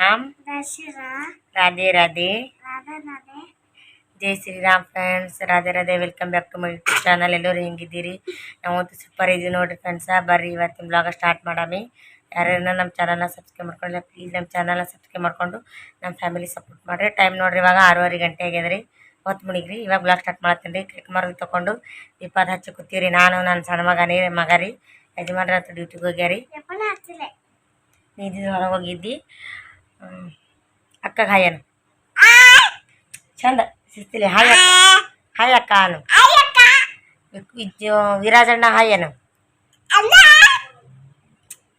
Ram Radhe Radhe Radhe Radha Radhe Jai Shriram friends Radhe Radhe welcome back to my YouTube channel ಎಲ್ಲರೂ ಹೆಂಗಿದ್ದೀರಿ? ನಾವಂತೂ super ಇದೀವಿ ನೋಡಿರಿ ಫ್ರೆಂಡ್ಸ ಬರ್ರಿ ಇವತ್ತಿನ ಬ್ಲಾಗ ಸ್ಟಾರ್ಟ್ ಮಾಡಾಮಿ. ಯಾರ್ಯಾರನ್ನ ನಮ್ಮ ಚಾನಲ್ನ ಸಬ್ಸ್ಕ್ರೈಬ್ ಮಾಡ್ಕೊಂಡಿಲ್ಲ ಪ್ಲೀಸ್ ನಮ್ಮ ಚಾನಲ್ನ ಸಬ್ಸ್ಕ್ರೈಬ್ ಮಾಡ್ಕೊಂಡು ನಮ್ಮ ಫ್ಯಾಮಿಲಿ ಸಪೋರ್ಟ್ ಮಾಡಿರಿ. ಟೈಮ್ ನೋಡಿರಿ ಇವಾಗ ಆರೂವರೆ ಗಂಟೆ ಆಗ್ಯದ್ರಿ. ಹೊತ್ತು ಮುಡಿಗ್ರಿ ಇವಾಗ ಬ್ಲಾಗ್ ಸ್ಟಾರ್ಟ್ ಮಾಡ್ತೀನಿ. ರೀ ಕೇಕ್ ಮರದ ತೊಗೊಂಡು ದೀಪದ ಹಚ್ಚಿ ಕೂತೀವಿ ರೀ ನಾನು ನನ್ನ ಸಣ್ಣ ಮಗನೇ ಮಗ ರೀ ಯಜಮಾನ್ರ ಡ್ಯೂಟಿಗೆ ಹೋಗ್ಯಾರಿ. ನೀದಿ ಹೊರಗೆ ಹೋಗಿದ್ದಿ. ಹ್ಮ್. ಅಕ್ಕಗೆ ಹಾಯನು ಚಂದ ಸಿಸ್ತಿಲಿ ಹಾಯ್ ಅಕ್ಕ ಹಾಯ್ ಅಕ್ಕ ಅನು ಇದು ವಿರಾಜಣ್ಣ ಹಾಯನು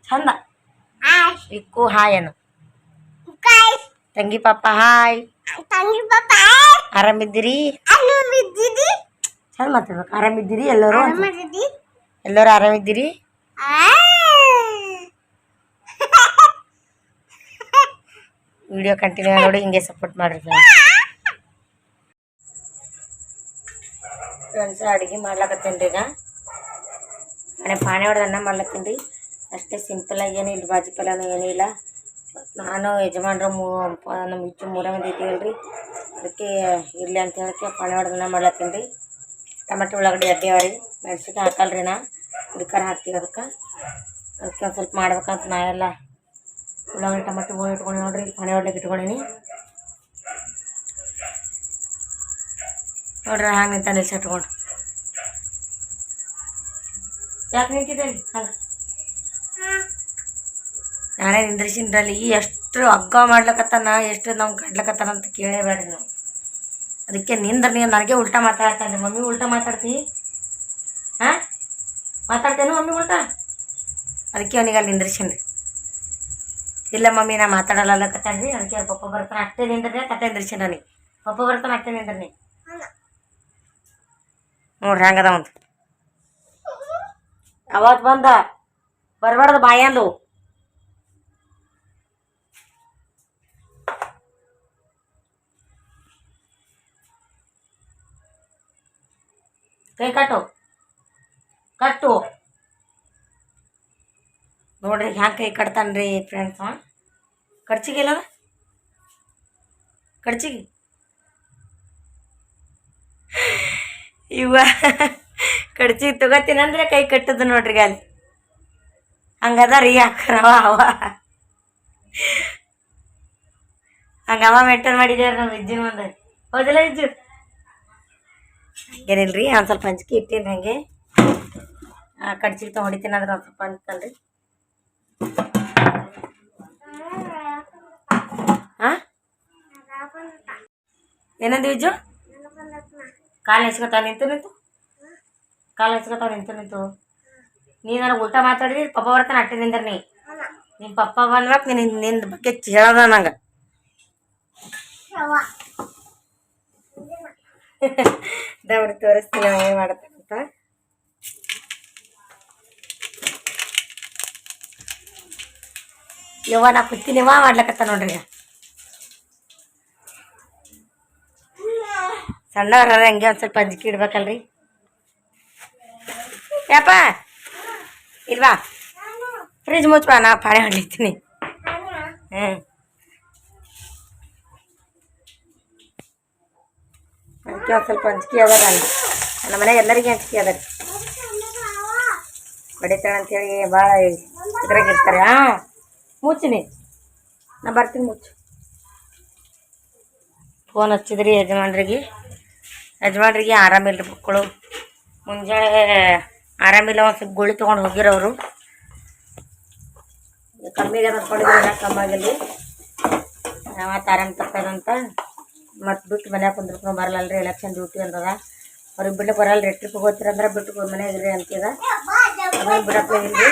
ಚಂದ ಇಕ್ಕು ಹಾಯನು ತಂಗಿ ಪಾಪ ಹಾಯ್ ತಂಗಿ ಪಾಪ ಆರಾಮಿದ್ದೀರಿ ಅನ್ನು ಬಿದ್ದಿದಿ ಚಂದ ಮಾತಾಡ್ಬೇಕು ಆರಾಮಿದ್ದೀರಿ ಎಲ್ಲರೂ ಅಂತ. ಮಾಡಿದಿ ಎಲ್ಲರೂ ಆರಾಮಿದ್ದೀರಿ Video continue ನೋಡಿ, ಹಿಂಗೆ ಸಪೋರ್ಟ್ ಮಾಡಿರಿ ಫ್ರೆಂಡ್ಸ್ ಅಡುಗೆ ಮಾಡ್ಲಕತ್ತೀನಿ ರೀ ಈಗ. ಮನೆ ಪಾಣೆ ಹೊಡೆದು ಅನ್ನ ಮಾಡ್ಲತ್ತೀನಿ ರೀ. ಅಷ್ಟೇ ಸಿಂಪಲಾಗಿ ಏನೂ ಇಲ್ಲ, ಬಾಜಿ ಏನೂ ಇಲ್ಲ. ನಾನು ಯಜಮಾನ್ರು ಮೂ, ನಮ್ಮ ಇಚ್ಚು ಮೂರೇ ಮಂದಿ ಇದ್ದೀವಲ್ರಿ ಅದಕ್ಕೆ ಇರಲಿ ಅಂತ ಹೇಳಕ್ಕೆ ಪಾಣೆ ಹೊಡೆದು ಅನ್ನ ಮಾಡ್ಲತ್ತೀನಿ ರೀ. ಟಮಾಟೆ ಉಳ್ಳಾಗಡ್ಡಿ ಅಡ್ಡಿ ಅವ ರೀ. ಮೆಣ್ಸಿನ್ಕಾಯಿ ಹಾಕಲ್ರಿ ನಾ. ಹುಡ್ಕರ ಹಾಕ್ತೀವಿ ಅದಕ್ಕೆ. ಅದಕ್ಕೆ ಒಂದು ಸ್ವಲ್ಪ ಮಾಡ್ಬೇಕಂತ ನಾ ಎಲ್ಲ ಉಳ್ಳಾಗಡ್ಡಿ ಟಮಾಟೆ ಹೋಗಿ ಇಟ್ಕೊಂಡು ನೋಡ್ರಿ ಹಣೆ ಒಡ್ಲಿಕ್ಕೆ ಇಟ್ಕೊಂಡೀನಿ. ನೋಡ್ರಿ ಹ್ಯಾಂಗೆ ನಿಂತ ನಿಲ್ಸಿ ಇಟ್ಕೊಂಡು. ಯಾಕೆ ನಿಂತಿದ್ದೇನೆ ಹಂಗೆ ನಾನೇ ನಿಂದ್ರಿಸಿನ್ರಲ್ಲಿ ಎಷ್ಟು ಹಗ್ಗ ಮಾಡ್ಲಕತ್ತಾನ ಎಷ್ಟು ನಾವು ಕಡ್ಲಕತ್ತಾನ ಅಂತ ಕೇಳೇಬೇಡ್ರಿ ನಾವು. ಅದಕ್ಕೆ ನಿಂದ್ರ ನೀವು, ನನಗೆ ಉಲ್ಟಾ ಮಾತಾಡ್ತಾನೆ ಮಮ್ಮಿ ಉಲ್ಟಾ ಮಾತಾಡ್ತಿ? ಹಾಂ? ಮಾತಾಡ್ತೇನೋ ಮಮ್ಮಿ ಉಲ್ಟಾ? ಅದಕ್ಕೆ ಅವನಿಗೆ ಅಲ್ಲಿ ನಿಂದ್ರಿಸಿನ್ರಿ ಇಲ್ಲ ಮಮ್ಮಿ ನಾ ಮಾತಾಡಲ್ಲಕತ್ತಾನ ರೀ ಅದಕ್ಕೆ ಅವ್ರ ಪಪ್ಪ ಬರ್ತಾನೆ ಅಷ್ಟೇ ನಿಂದ್ರಿ ಕತೆ ನಿಂದ್ರಿಸಿನ ನನಗೆ ಪಪ್ಪ ಬರ್ತಾನೆ ಅಷ್ಟೇ ನಿಂದ್ರಿ ನೋಡ್ರಿ ಹಂಗದ ಒಂದು ಅವತ್ತು ಬಂದ ಬರಬಾರ್ದು ಬಾಯಂದು ಕೈ ಕಟ್ಟು ಕಟ್ಟು ನೋಡ್ರಿ ಹ್ಯಾಂಗೆ ಕೈ ಕಟ್ತಾನೆ ರೀ ಫ್ರೆಂಡ್ಸ್ ಹಾಂ ಇಲ್ಲದ ಕಡ್ಚಿಗೆ ಇವ ಕಡ್ಚಿಗೆ ತಗೋತೀನಂದ್ರೆ ಕೈ ಕಟ್ಟದ ನೋಡ್ರಿ ಗಾಲಿ. ಹಂಗದ ರೀ ಅಕ್ಕರವ ಅವ? ಹಂಗವ ಮೇಂಟೈನ್ ಮಾಡಿದ್ಯಾರ ನಮ್ಮ ಇಜ್ಜಿನ ಮುಂದೆ. ಹೌದಿಲ್ಲ ಇಜ್ಜು ಏನಿಲ್ರಿ ಒಂದು ಸ್ವಲ್ಪ ಹಂಚಿಕೆ ಇಟ್ಟೀನಿ ಹಾಗೆ. ಕಡ್ಚಿಗೆ ತಗೊಂಡು ಹೊಡಿತೀನಿ ಅಂದ್ರೆ ಒಂದು ಸ್ವಲ್ಪ ಅಂತಲ್ರಿ ಏನಂದಿ ವಿಜ್ಜು ಕಾಲು ಹೆಚ್ಕೊತಾವ ನಿಂತು ನಿಂತು? ಕಾಲು ಹೆಚ್ಕೊತಾವ ನಿಂತು ನಿಂತು? ನೀ ನನಗೆ ಉಲ್ಟಾ ಮಾತಾಡಿದ್ರಿ ಪಪ್ಪ ಬರ್ತಾನೆ ಅಟ್ಟೆ ನಿಂದ್ರ ನೀ. ನಿಮ್ಮ ಪಪ್ಪ ಬಂದ್ಬೇಕು ನಿನ್ನ ನಿನ್ನ ಬಗ್ಗೆ ಹೇಳದ ನಂಗೆ. ದವ್ರು ತೋರಿಸ್ತೀನಿ ಏನು ಮಾಡತ್ತಂತ ಯವ್ವ, ನಾ ಕೂತೀನಿವ ಮಾಡ್ಲಕತ್ತ ನೋಡ್ರಿ ಸಣ್ಣವ್ರ ಹಂಗೆ ಒಂದು ಸ್ವಲ್ಪ ಅಂಜಿಕೆ ಇಡ್ಬೇಕಲ್ರಿ. ಯಾಪ ಇಲ್ವಾ ಫ್ರಿಜ್ ಮುಚ್ಚುವ ನಾ ಪಾಳೆ ಹೊಡಿತೀನಿ. ಹ್ಞೂ ಅದಕ್ಕೆ ಒಂದು ಸ್ವಲ್ಪ ಅಂಜಿಕೆ ಅದ ನಮ್ಮ ಮನೆಗೆ ಎಲ್ಲರಿಗೆ ಅಂಜಿಕೆ ಅದ ರೀ ಹೊಡಿತಾಳೆ ಅಂತೇಳಿ ಭಾಳ ಇದ್ರಾಗಿರ್ತಾರೆ ಹಾಂ. ಮುಚ್ಚಿನಿ ನಾ ಬರ್ತೀನಿ ಮುಚ್ಚು ಫೋನ್ ಹಚ್ಚಿದ್ರಿ ಯಜಮಾನ್ರಿಗೆ. ಯಜಮಾನ್ರಿಗೆ ಆರಾಮಿಲ್ಲ ಮಕ್ಕಳು. ಮುಂಜಾನೆ ಆರಾಮಿಲ್ಲ ಒಂದು ಸ್ವಲ್ಪ ಗುಳಿ ತೊಗೊಂಡು ಹೋಗಿರೋರು. ಕಮ್ಮಿ ಆಗ್ಯದ ಕಮ್ಮಾಗಿಲ್ಲ ಮತ್ತು ಆರಾಮ್ ತಪ್ಪದಂತ ಮತ್ತು ಬಿಟ್ಟು ಮನ್ಯಾಗ ಕುಂದ್ರಕೊಂಡು ಬರಲ್ಲಲ್ರಿ ಎಲೆಕ್ಷನ್ ಡ್ಯೂಟಿ ಅಂತದ ಅವ್ರಿಗೆ ಬಿಟ್ಟು ಬರಲ್ಲ ರೀ ಟ್ರಿಪ್ಗೆ ಹೋಗ್ತೀರಂದ್ರೆ ಬಿಟ್ಟು ಮನ್ಯಾಗ ಇರ್ರಿ ಅಂತಿದ. ಬಿಡಕ್ಕೆ ಇಲ್ರಿ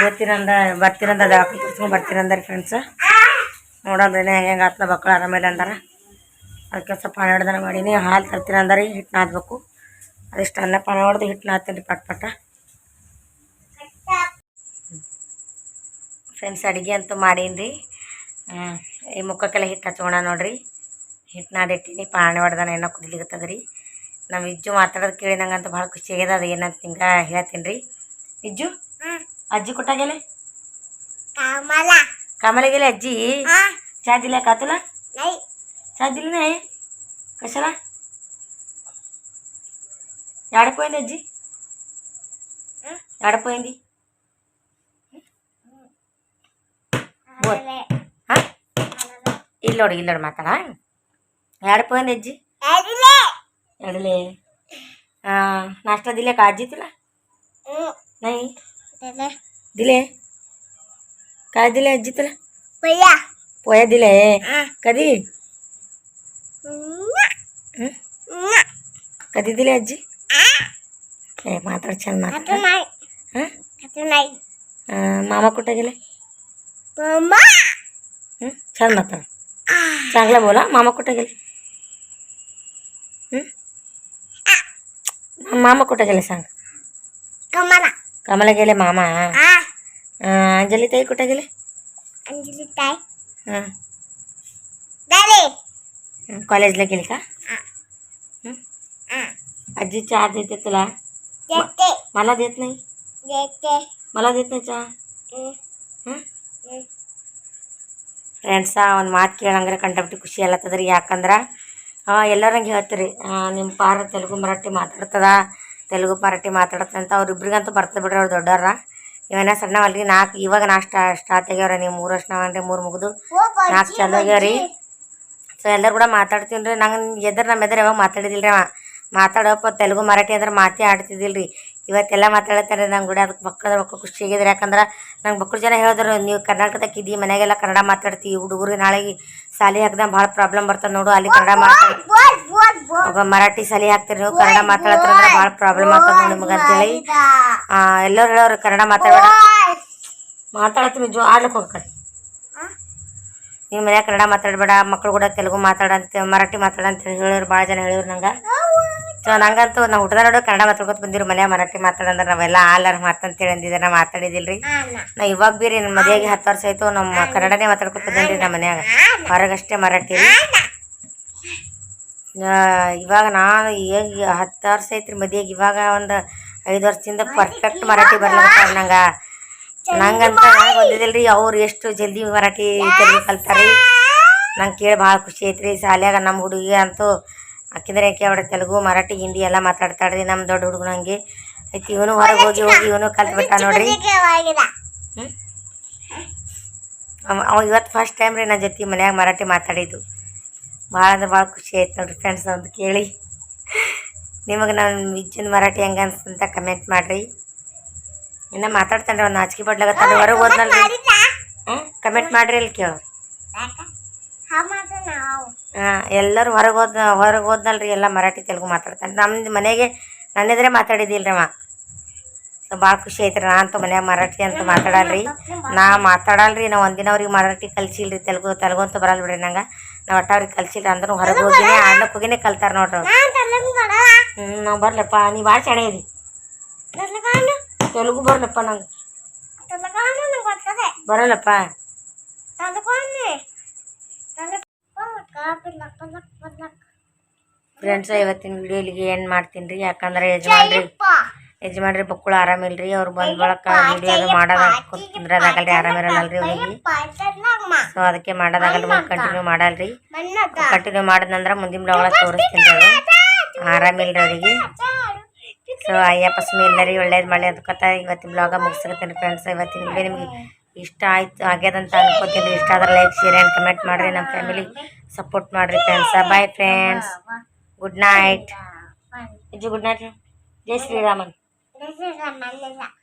ಇವತ್ತಿನಂದ ಬರ್ತೀನಂದ ಡಾಕ್ಟ್ರ್ ತೋರಿಸ್ಕೊಂಡು ಬರ್ತೀನಂದಾರೆ ಫ್ರೆಂಡ್ಸ್ ನೋಡೋದ್ರೇನೆ ಹೆಂಗೆ ಹತ್ತಲ ಮಕ್ಕಳು ಆರಾಮಿಲ್ಲ ಅಂದಾರ. ಅದಕ್ಕೆ ಸ್ವಲ್ಪ ಹೊಡೆದನ ಮಾಡೀನಿ. ಹಾಲು ತರ್ತೀನಿ ರೀ ಹಿಟ್ಟು ನಾದಬೇಕು ಅದಿಷ್ಟು ಅನ್ನ ಪಾನ ಹೊಡೆದು ಹಿಟ್ಟು ನಾದ್ತೀನಿ ಪಟ್ ಪಟ್ಟ ಫ್ರೆಂಡ್ಸ್ ಅಡುಗೆ ಅಂತೂ ಮಾಡೀನಿ ರೀ ಈ ಮುಖಕ್ಕೆಲ್ಲ ಹಿಟ್ಟು ಹಚ್ಕೋಣ ನೋಡ್ರಿ. ಹಿಟ್ಟು ನಾದಿಟ್ಟಿನಿ ಪಾಣೆ ಹೊಡೆದನ ಏನೋ ಕುದಿಲಿಗತ್ತದ ರೀ ನಮ್ಮ ವಿಜ್ಜು ಮಾತಾಡೋದು ಕೇಳಿ ನಂಗಂತೂ ಭಾಳ ಖುಷಿ ಆಗ್ಯದ. ಅದು ಏನಂತ ಹಿಂಗೆ ಹೇಳ್ತೀನಿ ರೀ अज्जी कुठं गेले कामाला कामाला गेले आजी हा चहा दिला का तुला नाही चहा दिली नाही कशाला ఏడపోయింది అజ్జి ఎడపోయింది బోల్ ఇల్లోడు ఇల్లోడు ఎడపోయింది అజ్జి ఎడలే నష్టదిలే కాజీతులా నై दिले दिले? काय दिले आजी तुला? भैया पोया दिले? कधी? हं? कधी दिले आजी? ए माताड छान आता माताड नाही. हां? आता नाही. मामा कुठे गेले? मम्मा हं? छान माताड चांगला बोला. मामा कुठे गेले? हं? मामा कुठे गेले सांग? कामाला. कामाला गेले मामा हा अं, अंजली ताई कुठे गेले अंजली ताई हां दारे हं, कॉलेजला गेले का हा हं? हा आजी चहा देते तुला देते मला देत नाही देते मला देत नाही ಚಹಾ ಹ್ಮ್ ಹ್ಞೂ ಹ್ಮ್ ಫ್ರೆಂಡ್ಸ ಒಂದು ಮಾತು ಕೇಳಂಗ್ರೆ ಕಂಡಪಟ್ಟಿ ಖುಷಿ ಅಲ್ಲತ್ತದ್ರಿ ಯಾಕಂದ್ರೆ ಎಲ್ಲರಂಗೆ ಹೇಳ್ತೀರಿ ನಿಮ್ಮ ಪಾರ ತೆಲುಗು ಮರಾಠಿ ಮಾತಾಡ್ತದ ತೆಲುಗು ಮರಾಠಿ ಮಾತಾಡತ್ತಂತ ಅವ್ರಿಬ್ರಿಗಂತೂ ಬರ್ತದೆ ಬಿಡ್ರಿ ಅವ್ರು ದೊಡ್ಡವ್ರ. ಇವನ್ನ ಸಣ್ಣವಲ್ರಿ ನಾಲ್ಕು ಇವಾಗ ನಾ ಸ್ಟಾ ಸ್ಟಾರ್ಟ್ ಆಗ್ಯಾವ್ರ ನೀವು ಮೂರು ವರ್ಷ ನಾವನ್ರಿ ಮೂರು ಮುಗಿದು ನಾಲ್ಕು ಚಲೋ ಆಗ್ಯಾವ್ರಿ. ಸೊ ಎಲ್ಲರೂ ಕೂಡ ಮಾತಾಡ್ತೀನಿ ರೀ ನಂಗೆ ಎದುರು ನಮ್ಮ ಎದುರು ಯಾವಾಗ ಮಾತಾಡಿದಿಲ್ಲ ರೀ ಅವ. ಮಾತಾಡೋಪ್ಪ ತೆಲುಗು ಮರಾಠಿ ಅಂದ್ರೆ ಮಾತೇ ಆಡ್ತಿದ್ದಿಲ್ಲ ರೀ ಇವತ್ತೆಲ್ಲ ಮಾತಾಡತ್ತಾರೆ ನಂಗೆ ಕೂಡ ಅದಕ್ಕೆ ಬಕ್ಕದ ಮಕ್ಕಳು ಖುಷಿ ಆಗಿದ್ರೆ. ಯಾಕಂದ್ರೆ ನಂಗೆ ಬಕ್ಕಳು ಜನ ಹೇಳಿದ್ರು ನೀವು ಕರ್ನಾಟಕದಾಗ ಇದ್ದೀವಿ ಮನೆಗೆಲ್ಲ ಕನ್ನಡ ಮಾತಾಡ್ತೀವಿ ಹುಡುಗರು ನಾಳೆಗೆ ಶಾಲೆ ಹಾಕ್ದಂಗೆ ಭಾಳ ಪ್ರಾಬ್ಲಮ್ ಬರ್ತದೆ ನೋಡು ಅಲ್ಲಿ ಕನ್ನಡ ಮಾತಾಡಿ ಬೋಲ್ ಬೋಲ್ ಬೋಲ್ ಅವಾಗ ಮರಾಠಿ ಸಾಲಿ ಹಾಕ್ತೀರಿ ಕನ್ನಡ ಮಾತಾಡತ್ರ ಅಂದ್ರೆ ಭಾಳ ಪ್ರಾಬ್ಲಮ್ ಆಗ್ತದೆ ನಿಮ್ಗೆ ಅಂತೇಳಿ ಎಲ್ಲರೂ ಹೇಳೋರು ಕನ್ನಡ ಮಾತಾಡಬೇಡ. ಮಾತಾಡತ್ತೀನಿ ಜೋ ಆಡ್ಲಿಕ್ಕೆ ಹೋಗ್ಕಡೆ ನೀವು ಮನ್ಯಾಗ ಕನ್ನಡ ಮಾತಾಡಬೇಡ ಮಕ್ಕಳು ಕೂಡ ತೆಲುಗು ಮಾತಾಡಂತ ಮರಾಠಿ ಮಾತಾಡ ಅಂತ ಹೇಳಿವ್ರು ಭಾಳ ಜನ ಹೇಳಿದ್ರು ನಂಗೆ. ಸೊ ನಂಗಂತೂ ನಾವು ಹುಟ್ಟದ ನೋಡೋ ಕನ್ನಡ ಮಾತಾಡ್ಕೊತ ಬಂದಿರು ಮನ್ಯಾಗ ಮರಾಠಿ ಮಾತಾಡಂದ್ರೆ ನಾವೆಲ್ಲ ಆಲಾರ ಮಾತಂತೇಳಿ ಅಂದಿದ್ದೆ ನಾ ಮಾತಾಡಿದಿಲ್ರಿ. ನಾ ಇವಾಗ ಬೀರಿ ರೀ ನನ್ನ ಮದುವೆಗೆ ಹತ್ತು ವರ್ಷ ಆಯಿತು ನಮ್ಮ ಕನ್ನಡನೇ ಮಾತಾಡ್ಕೊತ ಬಂದೇನಿ ನಮ್ಮ ಮನ್ಯಾಗ. ಹೊರಗಷ್ಟೇ ಮರಾಠಿ. ಇವಾಗ ನಾನು ಈಗ ಹತ್ತು ವರ್ಷ ಐತ್ರಿ ಮದುವೆಗೆ ಇವಾಗ ಒಂದು ಐದು ವರ್ಷದಿಂದ ಪರ್ಫೆಕ್ಟ್ ಮರಾಠಿ ಬರ್ಲಾಗತ್ತಾರ ನಂಗೆ. ನಂಗಂತ ಗೊತ್ತಿದ್ದಿಲ್ಲ ರೀ ಅವ್ರು ಎಷ್ಟು ಜಲ್ದಿ ಮರಾಠಿ ತೆಲುಗು ಕಲ್ತಾರೆ. ನಂಗೆ ಕೇಳಿ ಭಾಳ ಖುಷಿ ಐತ್ರಿ ಶಾಲ್ಯಾಗ ನಮ್ಮ ಹುಡುಗಿ ಅಂತೂ ಆಕಿದ್ರೆ ಯಾಕೆ ಅವ್ರ ತೆಲುಗು ಮರಾಠಿ ಹಿಂದಿ ಎಲ್ಲ ಮಾತಾಡ್ತಾಳ್ರಿ ನಮ್ಮ ದೊಡ್ಡ ಹುಡುಗನಂಗೆ ಐತಿ ಇವನು ಹೊರಗೆ ಹೋಗಿ ಹೋಗಿ ಇವನು ಕಲ್ತ್ಬಿಟ್ಟ ನೋಡ್ರಿ. ಅವ ಇವತ್ತು ಫಸ್ಟ್ ಟೈಮ್ ರೀ ನನ್ನ ಜೊತೆ ಮನ್ಯಾಗ ಮರಾಠಿ ಮಾತಾಡಿದ್ದು. ಭಾಳ ಅಂದ್ರೆ ಭಾಳ ಖುಷಿ ಆಯ್ತು ನೋಡ್ರಿ ಫ್ರೆಂಡ್ಸ್ ಅಂತ ಕೇಳಿ. ನಿಮಗೆ ನಾನು ವಿಜ್ಜನ್ ಮರಾಠಿ ಹೆಂಗೆ ಅನ್ಸ್ತಂತ ಕಮೆಂಟ್ ಮಾಡಿರಿ. ಇನ್ನು ಮಾತಾಡ್ತಾನೆ ಒಂದು ನಾಚಿಕೆ ಪಡ್ಲಾಗತ್ತಾನೆ ಹೊರಗೆ ಹೋದ್ನಲ್ಲ ಕಮೆಂಟ್ ಮಾಡಿರಿ ಅಲ್ಲಿ ಕೇಳೋರು. ಹಾಂ, ಎಲ್ಲರೂ ಹೊರಗೆ ಹೋದ, ಹೊರಗೆ ಹೋದ್ನಲ್ರಿ ಎಲ್ಲ ಮರಾಠಿ ತೆಲುಗು ಮಾತಾಡ್ತಾನೆ ನಮ್ಮ ಮನೆಗೆ ನನ್ನೆದ್ರೆ ಮಾತಾಡಿದ್ದಿಲ್ಲ ಅವ. ಸೊ, ಭಾಳ ಖುಷಿ ಐತ್ರಿ ನಾ ಅಂತೂ ಮನ್ಯಾಗ ಮರಾಠಿ ಅಂತ ಮಾತಾಡಲ್ರಿ. ನಾ ಮಾತಾಡಲ್ರಿ ನಾ ಒಂದಿನ ಅವ್ರಿಗೆ ಮರಾಠಿ ಕಲ್ಸಿಲ್ರಿ, ತೆಲುಗು ತೆಲುಗು ಅಂತ ಬರಲ್ಲ ಬಿಡ್ರಿ ನಂಗೆ. ನಾ ಒಟ್ಟ ಅವ್ರಿಗೆ ಕಲ್ಸಿಲ್ಲ ಅಂದ್ರೂ ಹೊರಗೆ ಹೋಗಿನೇ ಆಡ್ಲಕ್ಕೆ ಹೋಗಿನೇ ಕಲ್ತಾರ ನೋಡ್ರಿ ಅವ್ರು. ಹ್ಞೂ ನಾವು ಬರ್ಲಪ್ಪ ನೀ ಭಾಳ ಚೆನ್ನಾಗಿ ಇದಿ ತೆಲುಗು ಬರ್ಲಪ್ಪ ನಂಗೆ. ಬರಲ್ಲಪ್ಪ. ಫ್ರೆಂಡ್ಸ್ ಇವತ್ತಿನ ವಿಡಿಯೋ ಇಲ್ಲಿಗೆ ಏನು ಮಾಡ್ತೀನಿ ರೀ ಯಾಕಂದ್ರೆ ಯಜಮಾನ್ರಿ. ಯಜಮಾನ್ರಿ ಬಕ್ಕಳು ಆರಾಮಿಲ್ರಿ ಅವ್ರು ಬಂದ ಬಳಕ ವಿಡಿಯೋ ಅದು ಮಾಡೋದ ಕುಂದ್ರದಾಗಲ್ರಿ ಆರಾಮಿರಲ್ಲಲ್ರಿ ಅವ್ರಿಗೆ ಸೊ ಅದಕ್ಕೆ ಮಾಡೋದಾಗಲ್ರಿ ಕಂಟಿನ್ಯೂ ಮಾಡಲ್ರಿ. ಕಂಟಿನ್ಯೂ ಮಾಡಿದ್ನಂದ್ರೆ ಮುಂದಿನ ಬ್ಲಾಗ್ ತೋರಿಸ್ತೀನಿ ಆರಾಮಿಲ್ರಿ ಅವರಿಗೆ. ಸೊ ಅಯ್ಯಪ್ಪ ಸ್ಮಿ ಎಲ್ಲರಿಗೆ ಒಳ್ಳೇದು ಮಾಡಿ ಅದಕ್ಕತ್ತ ಇವತ್ತಿನ ಬ್ಲಾಗ ಮುಗಿಸ್ಕೊತೀನಿ ಫ್ರೆಂಡ್ಸ್ ಇವತ್ತಿನ ವಿಡಿಯೋ ನಿಮಗೆ ಇಷ್ಟ ಆಯ್ತು ಆಗ್ಯದಂತ ಅನ್ಕೋತೀನಿ. ಇಷ್ಟ ಆದ್ರೆ ಲೈಕ್ ಶೇರ್ ಆ್ಯಂಡ್ ಕಮೆಂಟ್ ಮಾಡಿರಿ. ನಮ್ಮ ಫ್ಯಾಮಿಲಿ ಸಪೋರ್ಟ್ ಮಾಡಿರಿ friends bye friends good night good night ಜೈ ಶ್ರೀರಾಮನ್ Baju 那个